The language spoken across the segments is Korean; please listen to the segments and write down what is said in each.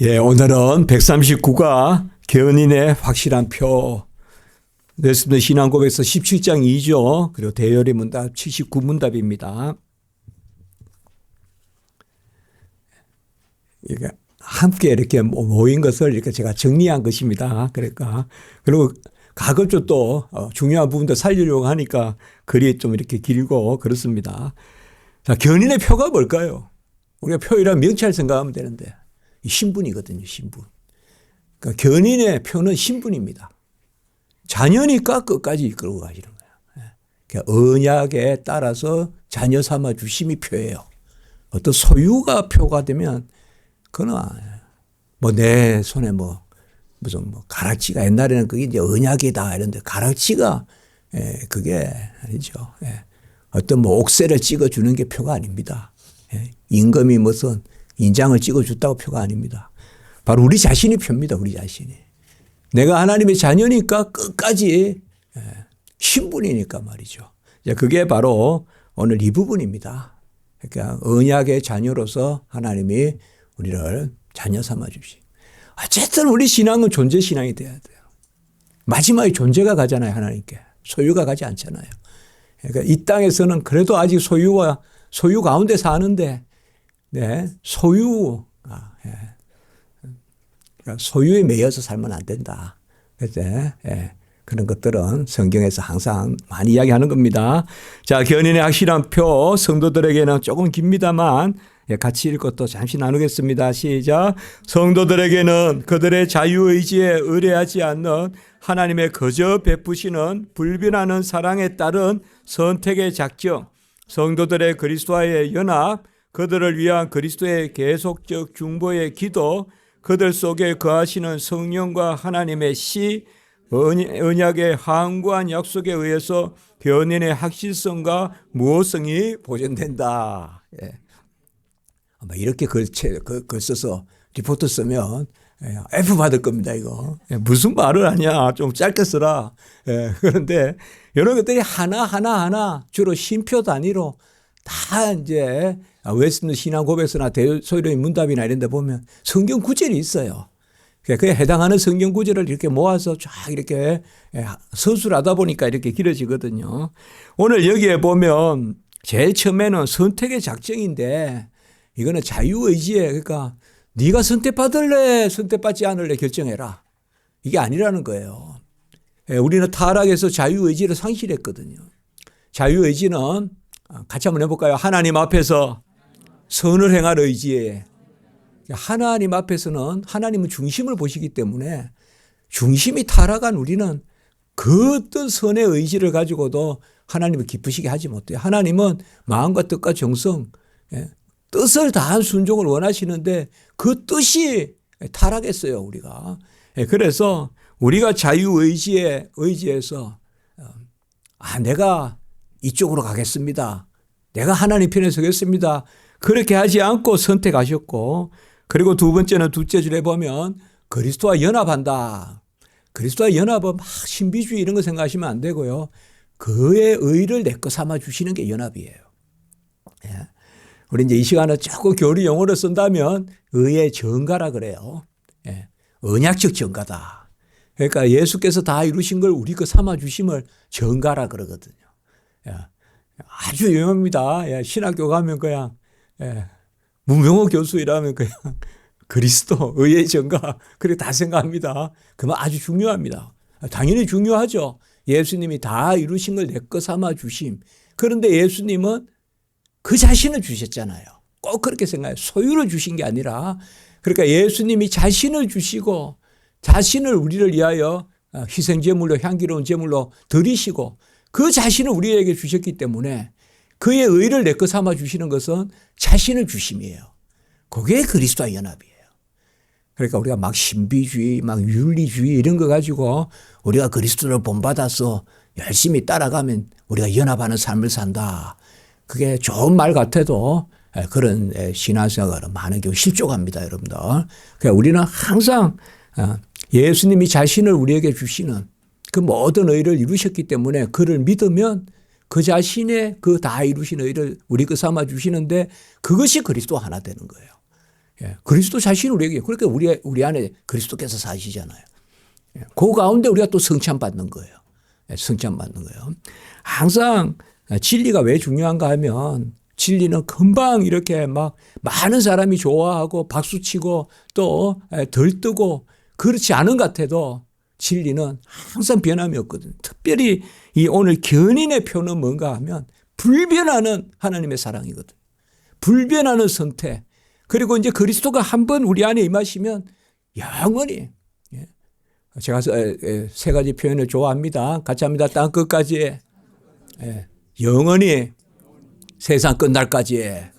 예, 오늘은 139가 견인의 확실한 표. 냈습니다. 신앙고백서 17장 2죠. 그리고 대열의 문답 79문답입니다. 이게 함께 이렇게 모인 것을 이렇게 제가 정리한 것입니다. 그러니까 그리고 가급적 또 어, 중요한 부분도 살리려고 하니까 글이 좀 이렇게 길고 그렇습니다. 자, 견인의 표가 뭘까요? 우리가 표이란 명찰 생각하면 되는데 신분이거든요, 신분. 그러니까 견인의 표는 신분입니다. 자녀니까 끝까지 이끌고 가시는 거예요. 그러니까 언약에 따라서 자녀 삼아 주심이 표예요. 어떤 소유가 표가 되면 그거는 뭐 내 손에 뭐 무슨 뭐 가락지가 옛날에는 그게 이제 언약이다 이런데 가락지가 예, 그게 아니죠. 예. 어떤 뭐 옥새를 찍어 주는 게 표가 아닙니다. 예. 임금이 무슨 인장을 찍어 줬다고 표가 아닙니다. 바로 우리 자신이 표입니다. 우리 자신이. 내가 하나님의 자녀니까 끝까지 예, 신분이니까 말이죠. 그게 바로 오늘 이 부분입니다. 그러니까 언약의 자녀로서 하나님이 우리를 자녀 삼아 주시. 어쨌든 우리 신앙은 존재 신앙이 돼야 돼요. 마지막에 존재가 가잖아요, 하나님께. 소유가 가지 않잖아요. 그러니까 이 땅에서는 그래도 아직 소유와 소유 가운데 사는데, 네, 소유, 아, 예. 그러니까 소유에 매여서 살면 안 된다. 그죠? 예. 그런 것들은 성경에서 항상 많이 이야기하는 겁니다. 자, 견인의 확실한 표, 성도들에게는 조금 깁니다만, 예, 같이 읽고 또 잠시 나누겠습니다. 시작. 성도들에게는 그들의 자유의지에 의뢰하지 않는 하나님의 거저 베푸시는 불변하는 사랑에 따른 선택의 작정, 성도들의 그리스도와의 연합, 그들을 위한 그리스도의 계속적 중보의 기도, 그들 속에 거하시는 성령과 하나님의 시, 언약의 항구한 약속에 의해서 견인의 확실성과 무호성이 보존된다. 예. 아마 이렇게 글, 글, 글 써서 리포트 쓰면 예, F 받을 겁니다, 이거. 예, 무슨 말을 하냐. 좀 짧게 써라. 예, 그런데 이런 것들이 하나하나 하나 주로 쉼표 단위로 다 이제 웨스트 신앙 고백서나 대소이의 문답이나 이런 데 보면 성경 구절이 있어요. 그에 해당하는 성경 구절을 이렇게 모아서 쫙 이렇게 서술하다 보니까 이렇게 길어지거든요. 오늘 여기에 보면 제일 처음에는 선택의 작정인데 이거는 자유의지에 그러니까 네가 선택받을래 선택받지 않을래 결정해라. 이게 아니라는 거예요. 우리는 타락해서 자유의지를 상실했거든요. 자유의지는 같이 한번 해볼까요? 하나님 앞에서 선을 행할 의지에 하나님 앞에서는 하나님은 중심을 보시기 때문에 중심이 타락한 우리는 그 어떤 선의 의지를 가지고도 하나님을 기쁘시게 하지 못해요. 하나님은 마음과 뜻과 정성, 예, 뜻을 다한 순종을 원하시는데 그 뜻이 타락했어요, 우리가. 예, 그래서 우리가 자유의지에, 의지에서, 어, 아, 내가 이쪽으로 가겠습니다. 내가 하나님 편에 서겠습니다. 그렇게 하지 않고 선택하셨고, 그리고 두 번째는 둘째 줄에 보면 그리스도와 연합한다. 그리스도와 연합은 막 신비주의 이런 거 생각하시면 안 되고요. 그의 의를 내거 삼아 주시는 게 연합이에요. 예. 우리 이제 이 시간에 조금 교리 용어로 쓴다면 의의 정가라 그래요. 예. 언약적 정가다. 그러니까 예수께서 다 이루신 걸 우리 그 삼아 주심을 정가라 그러거든요. 예. 아주 유명합니다. 예. 신학교 가면 그냥 예. 문명호 교수 이라면 그냥 그리스도, 의의 정가, 그렇게 다 생각합니다. 그만 아주 중요합니다. 당연히 중요하죠. 예수님이 다 이루신 걸내거 삼아 주심. 그런데 예수님은 그 자신을 주셨잖아요. 꼭 그렇게 생각해요. 소유를 주신 게 아니라 그러니까 예수님이 자신을 주시고 자신을 우리를 위하여 희생 제물로 향기로운 제물로 드리시고 그 자신을 우리에게 주셨기 때문에 그의 의를 내 것 삼아 주시는 것은 자신을 주심이에요. 그게 그리스도와 연합이에요. 그러니까 우리가 막 신비주의, 막 윤리주의 이런 거 가지고 우리가 그리스도를 본받아서 열심히 따라가면 우리가 연합하는 삶을 산다. 그게 좋은 말 같아도 그런 신앙생활은 많은 경우 실족합니다, 여러분들. 그러니까 우리는 항상 어, 예수님이 자신을 우리에게 주시는 그 모든 의를 이루셨기 때문에 그를 믿으면 그 자신의 그 다 이루신 의를 우리 그 삼아 주시는데 그것이 그리스도 하나 되는 거예요. 예, 그리스도 자신이 우리에게 그러니까 우리 우리 안에 그리스도께서 사시잖아요. 예, 그 가운데 우리가 또 성찬 받는 거예요. 예, 성찬 받는 거예요. 항상 진리가 왜 중요한가 하면 진리는 금방 이렇게 막 많은 사람이 좋아하고 박수 치고 또 들뜨고 그렇지 않은 것 같아도 진리는 항상 변함이 없거든. 특별히 이 오늘 견인의 표는 뭔가 하면 불변하는 하나님의 사랑이거든. 불변하는 선택. 그리고 이제 그리스도가 한 번 우리 안에 임하시면 영원히 예. 제가 세 가지 표현을 좋아합니다. 같이 합니다. 땅 끝까지 예. 영원히 세상 끝날까지 예.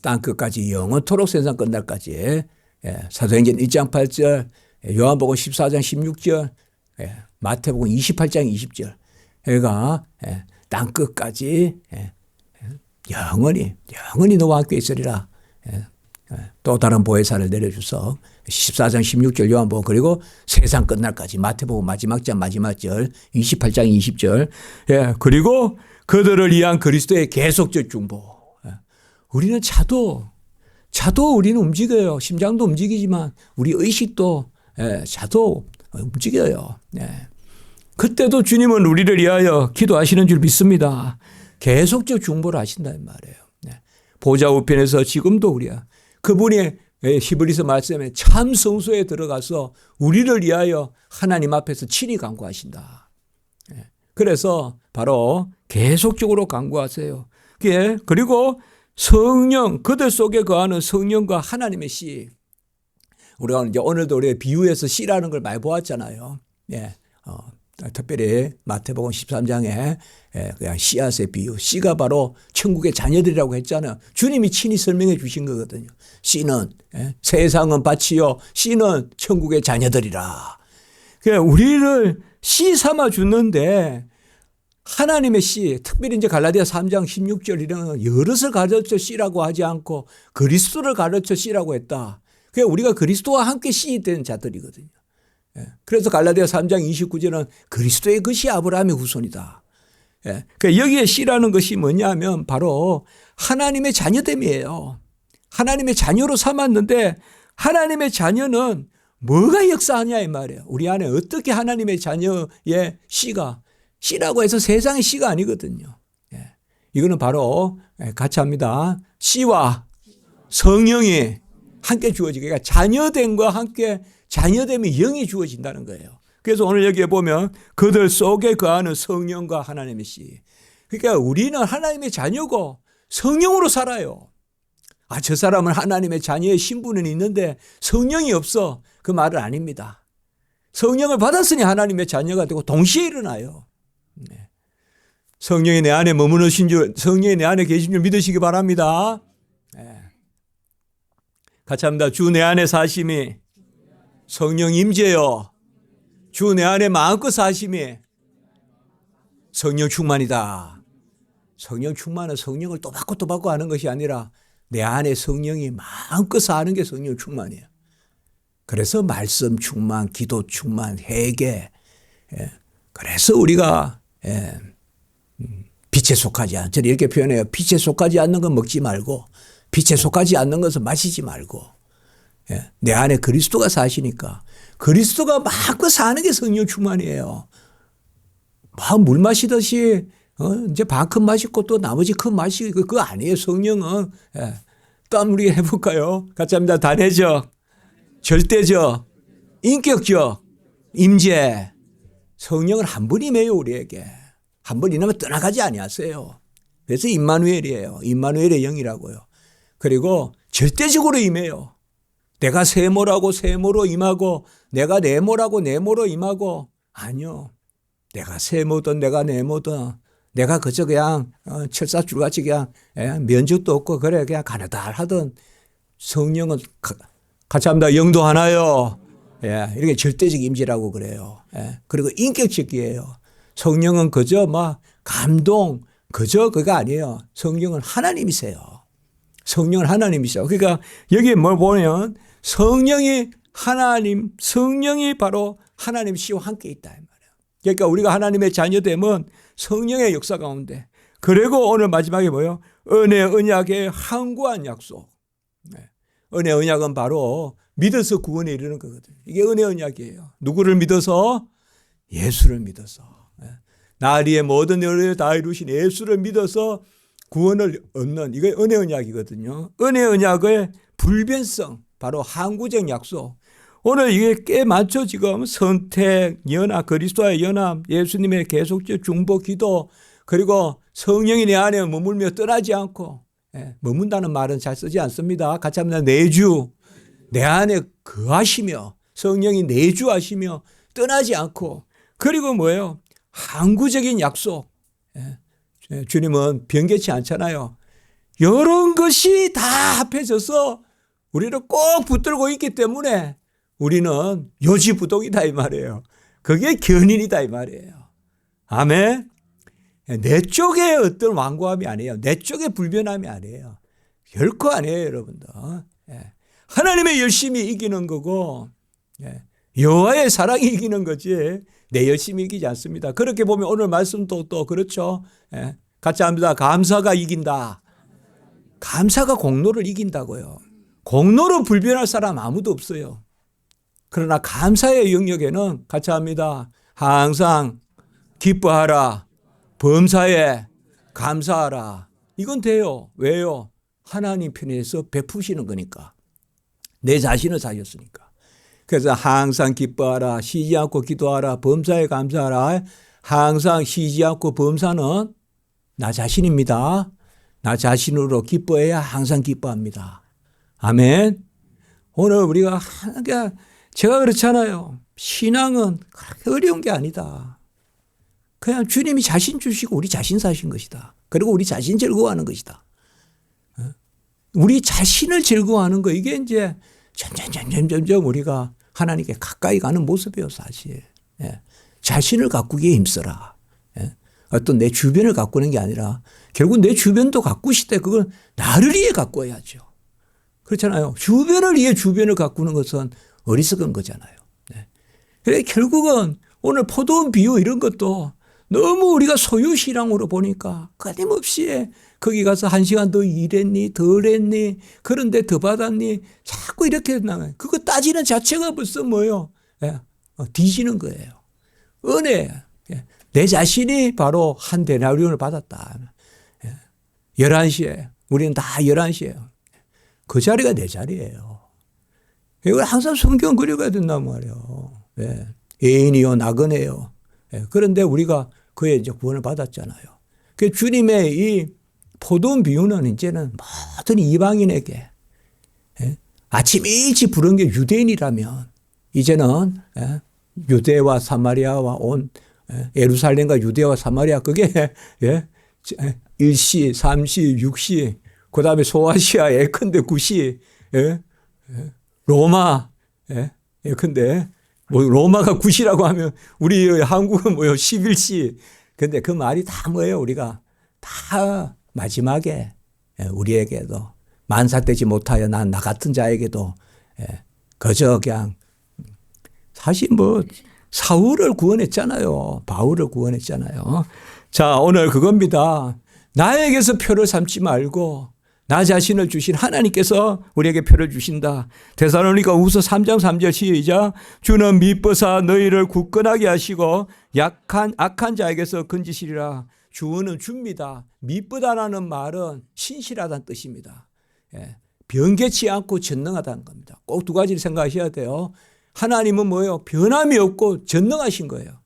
땅 끝까지 영원토록 세상 끝날까지 사도행전 1장 8절 요한복음 14장 16절 마태복음 28장 20절. 얘가 땅 끝까지 영원히 영원히 너와 함께 있으리라. 또 다른 보혜사를 내려주서 14장 16절 요한복음. 그리고 세상 끝날까지 마태복음 마지막 장 마지막 절 28장 20절. 예 그리고 그들을 위한 그리스도의 계속적 중보. 우리는 차도 차도 우리는 움직여요. 심장도 움직이지만 우리 의식도 예, 차도 움직여요 예. 그때도 주님은 우리를 위하여 기도하시는 줄 믿습니다 계속적 중보를 하신다 이 말이에요 예. 보좌 우편에서 지금도 우리야 그분이 히브리서 말씀에 참 성소에 들어가서 우리를 위하여 하나님 앞에서 친히 간구하신다. 예. 그래서 바로 계속적으로 간구하세요. 그리고 성령 그들 속에 거하는 성령과 하나님의 씨. 우리가 이제 오늘도 우리 비유해서 씨라는 걸 많이 보았잖아요. 예. 어, 특별히 마태복음 13장에 예, 그냥 씨앗의 비유. 씨가 바로 천국의 자녀들이라고 했잖아요. 주님이 친히 설명해 주신 거거든요. 씨는 예, 세상은 밭이요. 씨는 천국의 자녀들이라. 그러니까 우리를 씨 삼아 주는데 하나님의 씨, 특별히 이제 갈라디아 3장 16절 이런 여럿을 가르쳐 씨라고 하지 않고 그리스도를 가르쳐 씨라고 했다. 그게 우리가 그리스도와 함께 씨된 자들이거든요. 예, 그래서 갈라디아 3장 29절은 그리스도의 것이 아브라함의 후손이다. 예. 그러니까 여기에 씨라는 것이 뭐냐면 바로 하나님의 자녀됨이에요. 하나님의 자녀로 삼았는데 하나님의 자녀는 뭐가 역사하냐 이 말이에요. 우리 안에 어떻게 하나님의 자녀의 씨가 씨라고 해서 세상의 씨가 아니거든요. 예. 이거는 바로 예, 같이 합니다. 씨와 성령이 함께 주어지게 그러니까 자녀됨과 함께 자녀됨이 영이 주어진다는 거예요. 그래서 오늘 여기에 보면 그들 속에 거하는 성령과 하나님의 씨. 그러니까 우리는 하나님의 자녀고 성령으로 살아요. 아, 저 사람은 하나님의 자녀의 신분은 있는데 성령이 없어. 그 말은 아닙니다. 성령을 받았으니 하나님의 자녀가 되고 동시에 일어나요. 네. 성령이 내 안에 머무르신 줄, 성령이 내 안에 계신 줄 믿으시기 바랍니다. 네. 같이 합니다. 주 내 안에 사심이 성령 임재요. 주 내 안에 마음껏 사심이 성령 충만이다. 성령 충만은 성령을 또 받고 또 받고 하는 것이 아니라 내 안에 성령이 마음껏 사는 게 성령 충만이에요. 그래서 말씀 충만, 기도 충만, 회개. 예. 그래서 우리가 예. 음, 빛에 속하지 않. 저는 이렇게 표현해요. 빛에 속하지 않는 건 먹지 말고 빛에 속하지 않는 것은 마시지 말고 예. 내 안에 그리스도가 사시니까 그리스도가 마음껏 사는 게 성령 충만이에요. 물 마시듯이 어, 이제 반 컵 마시고 또 나머지 컵 마시고 그거 아니에요. 성령은 예. 또 우리 해볼까요? 같이 합니다. 단회적, 절대적, 인격적, 임재. 성령은 한 분이매요 우리에게. 한 번 이나면 떠나가지 아니하세요. 그래서 임마누엘이에요. 임마누엘의 영이라고요. 그리고 절대적으로 임해요. 내가 세모라고 세모로 임하고 내가 네모라고 네모로 임하고 아니요. 내가 세모든 내가 네모든 내가 그저 그냥 어, 철사줄같이 그냥 예, 면적도 없고 그래 그냥 가느다하던 성령은 같이 합니다. 영도 하나요. 예, 이렇게 절대적 임재라고 그래요. 예, 그리고 인격적이에요. 성령은 그저 막 감동 그저 그거 아니에요. 성령은 하나님이세요. 성령은 하나님이세요. 그러니까 여기에 뭘 보면 성령이 하나님, 성령이 바로 하나님 씨와 함께 있다. 그러니까 우리가 하나님의 자녀됨은 성령의 역사 가운데. 그리고 오늘 마지막에 뭐요? 은혜, 언약의 항구한 약속. 네. 은혜 언약은 바로 믿어서 구원에 이르는 거거든요. 이게 은혜 언약이에요. 누구를 믿어서? 예수를 믿어서. 예. 나리의 모든 열을 다 이루신 예수를 믿어서 구원을 얻는 이게 은혜 언약이거든요. 은혜 언약의 불변성, 바로 항구적 약속. 오늘 이게 꽤 많죠, 지금. 선택, 연합, 그리스도와의 연합, 예수님의 계속적 중보 기도, 그리고 성령이 내 안에 머물며 떠나지 않고, 예, 머문다는 말은 잘 쓰지 않습니다. 같이 합니다. 내주. 내 안에 거하시며, 성령이 내주하시며, 떠나지 않고, 그리고 뭐예요? 항구적인 약속. 예. 예, 주님은 변개치 않잖아요. 이런 것이 다 합해져서 우리를 꼭 붙들고 있기 때문에 우리는 요지부동이다 이 말이에요. 그게 견인이다 이 말이에요. 아멘. 내 쪽에 어떤 완고함이 아니에요. 내 쪽에 불변함이 아니에요. 결코 아니에요, 여러분들. 예. 하나님의 열심히 이기는 거고 예. 여호와의 사랑이 이기는 거지 내 열심히 이기지 않습니다. 그렇게 보면 오늘 말씀도 또 그렇죠. 예. 같이 합니다. 감사가 이긴다. 감사가 공로를 이긴다고요. 공로로 불변할 사람 아무도 없어요. 그러나 감사의 영역에는 같이 합니다. 항상 기뻐하라. 범사에 감사하라. 이건 돼요. 왜요? 하나님 편에서 베푸시는 거니까. 내 자신을 사셨으니까. 그래서 항상 기뻐하라. 쉬지 않고 기도하라. 범사에 감사하라. 항상 쉬지 않고 범사는 나 자신입니다. 나 자신으로 기뻐해야 항상 기뻐합니다. 아멘. 오늘 우리가 하나가 제가 그렇잖아요. 신앙은 그렇게 어려운 게 아니다. 그냥 주님이 자신 주시고 우리 자신 사신 것이다. 그리고 우리 자신 즐거워하는 것이다. 어? 우리 자신을 즐거워하는 거 이게 이제 점점 점점 점점 우리가 하나님께 가까이 가는 모습이에요 사실. 예. 자신을 가꾸기에 힘써라. 예. 어떤 내 주변을 가꾸는 게 아니라 결국 내 주변도 가꾸실 때 그건 나를 위해 가꿔야죠. 그렇잖아요. 주변을 위해 주변을 가꾸는 것은 어리석은 거잖아요. 네. 그래 결국은 오늘 포도원 비유 이런 것도 너무 우리가 소유시랑으로 보니까 끊임없이 거기 가서 한 시간 더 일했니, 덜 했니, 그런데 더 받았니, 자꾸 이렇게 나가요. 그거 따지는 자체가 벌써 뭐예요? 예, 어, 뒤지는 거예요. 은혜. 예, 내 자신이 바로 한 데나리온을 받았다. 예, 11시에, 우리는 다 11시에요. 그 자리가 내 자리예요. 이걸 항상 성경 그려가야 된단 말이에요. 예. 애인이요, 나그네요. 예. 그런데 우리가 이제 구원을 받았잖아요. 그 주님의 이 포도원 비유는 이제는 모든 이방인에게 예. 아침 일찍 부른 게 유대인이라면 이제는 예. 유대와 사마리아와 온 예. 예루살렘과 유대와 사마리아 그게 예. 1시, 3시, 6시 그 다음에 소아시아 예컨대 구시, 예? 예? 로마, 예? 예컨대, 뭐 로마가 구시라고 하면 우리 한국은 뭐요, 11시. 근데 그 말이 다 뭐예요, 우리가. 다 마지막에 예, 우리에게도 만삭되지 못하여 난 나 같은 자에게도 예, 그저 그냥 사실 뭐 사울을 구원했잖아요. 바울을 구원했잖아요. 자, 오늘 그겁니다. 나에게서 표를 삼지 말고 나 자신을 주신 하나님께서 우리에게 표를 주신다. 대사로니까 우서 3장 3절 시작. 주는 미뻐사 너희를 굳건하게 하시고 약한 악한 자에게서 건지시리라. 주는 줍니다. 미쁘다라는 말은 신실하다는 뜻입니다. 예. 변개치 않고 전능하다는 겁니다. 꼭 두 가지를 생각하셔야 돼요. 하나님은 뭐예요? 변함이 없고 전능하신 거예요.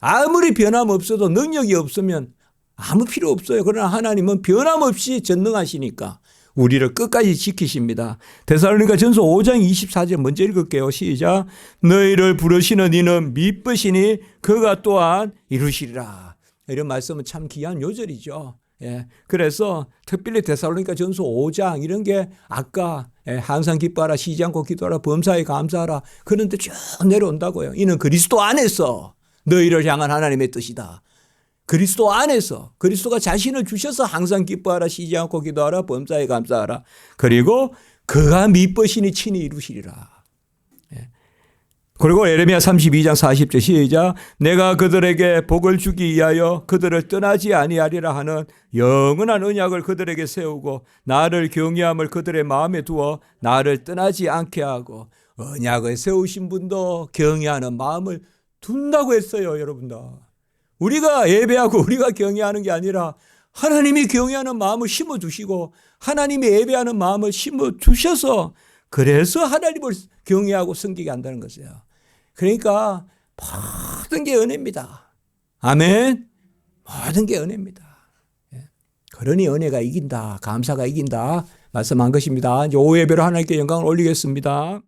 아무리 변함 없어도 능력이 없으면 아무 필요 없어요. 그러나 하나님은 변함없이 전능하시니까 우리를 끝까지 지키십니다. 데살로니가 전서 5장 24절 먼저 읽을게요. 시작. 너희를 부르시는 이는 미쁘시니 그가 또한 이루시리라. 이런 말씀은 참 귀한 요절이죠. 예. 그래서 특별히 데살로니가 전서 5장 이런 게 아까 예, 항상 기뻐하라 쉬지 않고 기도하라 범사에 감사하라 그런데 쭉 내려온다고요. 이는 그리스도 안에서 너희를 향한 하나님의 뜻이다. 그리스도 안에서 그리스도가 자신을 주셔서 항상 기뻐하라 쉬지 않고 기도하라 범사에 감사하라 그리고 그가 미쁘시니 친히 이루시리라. 예. 그리고 에레미야 32장 40절 시작 내가 그들에게 복을 주기 위하여 그들을 떠나지 아니하리라 하는 영원한 언약을 그들에게 세우고 나를 경외함을 그들의 마음에 두어 나를 떠나지 않게 하고 언약을 세우신 분도 경외하는 마음을 둔다고 했어요 여러분들 우리가 예배하고 우리가 경외하는 게 아니라 하나님이 경외하는 마음을 심어 주시고 하나님이 예배하는 마음을 심어 주셔서 그래서 하나님을 경외하고 섬기게 한다는 것이에요. 그러니까 모든 게 은혜입니다. 아멘. 모든 게 은혜입니다. 예. 그러니 은혜가 이긴다. 감사가 이긴다. 말씀한 것입니다. 이제 오예배로 하나님께 영광을 올리겠습니다.